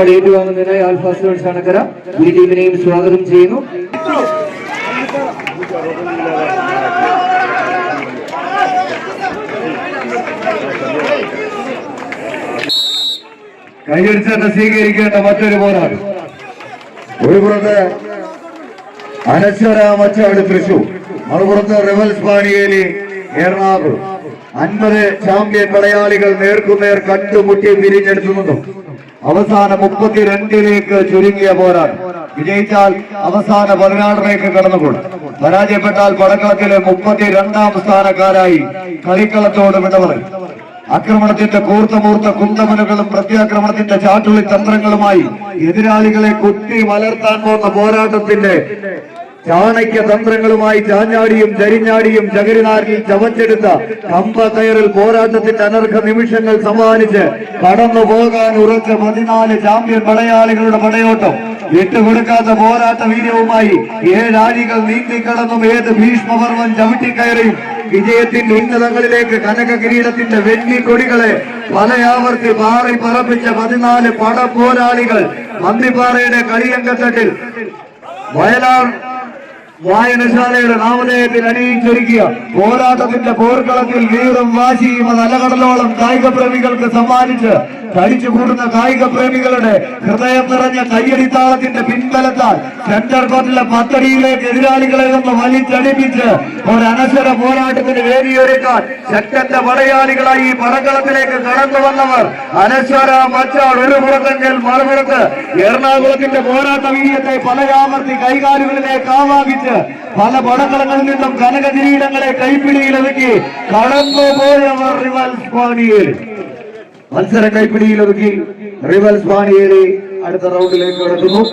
ഏറ്റുവാങ്ങുന്നതിനായി alpha stones കണക്കര ഈ ടീമിനെയും സ്വാഗതം ചെയ്യുന്നു. കൈയടിച്ച് തന്നെ സ്വീകരിക്കേണ്ട മറ്റൊരു പോരാണ് ഒരു പുറത്ത് അനശ്വര മച്ചാട് തൃശൂർ. മറുപുറത്ത് റിവൽസ് പാണിയേലി എറണാകുളം. അൻപത് ചാമ്പ്യൻ പടയാളികൾ നേർക്കുനേർ കണ്ടുമുട്ടി പിരിഞ്ഞെടുത്തുന്നതും അവസാന മുപ്പത്തിരണ്ടിലേക്ക് ചുരുങ്ങിയ പോരാട്ടം. വിജയിച്ചാൽ അവസാന പതിനാറിലേക്ക് കടന്നുകൂടും. പരാജയപ്പെട്ടാൽ പടക്കളത്തിലെ മുപ്പത്തിരണ്ടാം സ്ഥാനക്കാരായി കളിക്കളത്തോട് വിടവറയും ആക്രമണത്തിന്റെ കൂർത്തമൂർത്ത കുന്തമനുകളും പ്രത്യാക്രമണത്തിന്റെ ചാട്ടുളി തന്ത്രങ്ങളുമായി എതിരാളികളെ കുത്തി വളർത്താൻ പോകുന്ന പോരാട്ടത്തിന്റെ ചാണക്യ തന്ത്രങ്ങളുമായി ചാഞ്ഞാടിയും ചരിഞ്ഞാടിയും ചകരിനാരിൽ ചവച്ചെടുത്ത കമ്പ കയറിൽ പോരാട്ടത്തിന്റെ അനർഘ നിമിഷങ്ങൾ സമ്മാനിച്ച് കടന്നു പോകാൻ ഉറച്ച പതിനാല് ചാമ്പ്യൻ പടയാളികളുടെ പടയോട്ടം. വിട്ടുകൊടുക്കാത്ത പോരാട്ട വീര്യവുമായി ഏഴാഴികൾ നീന്തിക്കടന്നും ഏത് ഭീഷ്മപർവൻ ചവിട്ടിക്കയറിയും വിജയത്തിന്റെ ഉന്നതങ്ങളിലേക്ക് കനക കിരീടത്തിന്റെ വെള്ളി കൊടികളെ പലയാവർത്തി പാറി പറപ്പിച്ച പതിനാല് പട പോരാളികൾ മന്ദിപ്പാറയുടെ കളിയങ്കത്തട്ടിൽ. വയലാർ വായനശാലയുടെ നാമധേയത്തിൽ അണിയിച്ചൊരുക്കിയ പോരാട്ടത്തിന്റെ പോർക്കളത്തിൽ വീറും വാശിയും അത് അലകടലോളം കായിക പ്രേമികൾക്ക് സമ്മാനിച്ച് തടിച്ചു കൂടുന്ന കായിക പ്രേമികളുടെ ഹൃദയം നിറഞ്ഞ കയ്യടിത്താളത്തിന്റെ പിൻബലത്താൽ സെന്റർ കോർട്ടിലെ പത്തടിയിലേക്ക് എതിരാളികളെ ഒന്ന് വലിച്ചടിപ്പിച്ച് ഒരു അനശ്വര പോരാട്ടത്തിന് വേദിയൊരുക്കാൻ ശക്തന്റെ പടയാളികളായി ഈ പടക്കളത്തിലേക്ക് കടന്നു വന്നവർ അനശ്വര മച്ചാൾ ഒരു പുറത്തെങ്കിൽ മറുപുറത്ത് എറണാകുളത്തിന്റെ പോരാട്ട വീര്യത്തെ പലയാമർത്തി കൈകാലുകളിലേക്ക് ആവാഹിച്ച് പല പടക്കളങ്ങളിൽ നിന്നും കനക കിരീടങ്ങളെ കൈപ്പിടിയിലൊതുക്കി കടന്നുപോയവർ റിവൽസ് പാണിയേൽ മത്സരം കൈപ്പിടിയിലൊതുക്കി റിവൽസ് പാണിയേലി അടുത്ത റൗണ്ടിലേക്ക് കടക്കുന്നു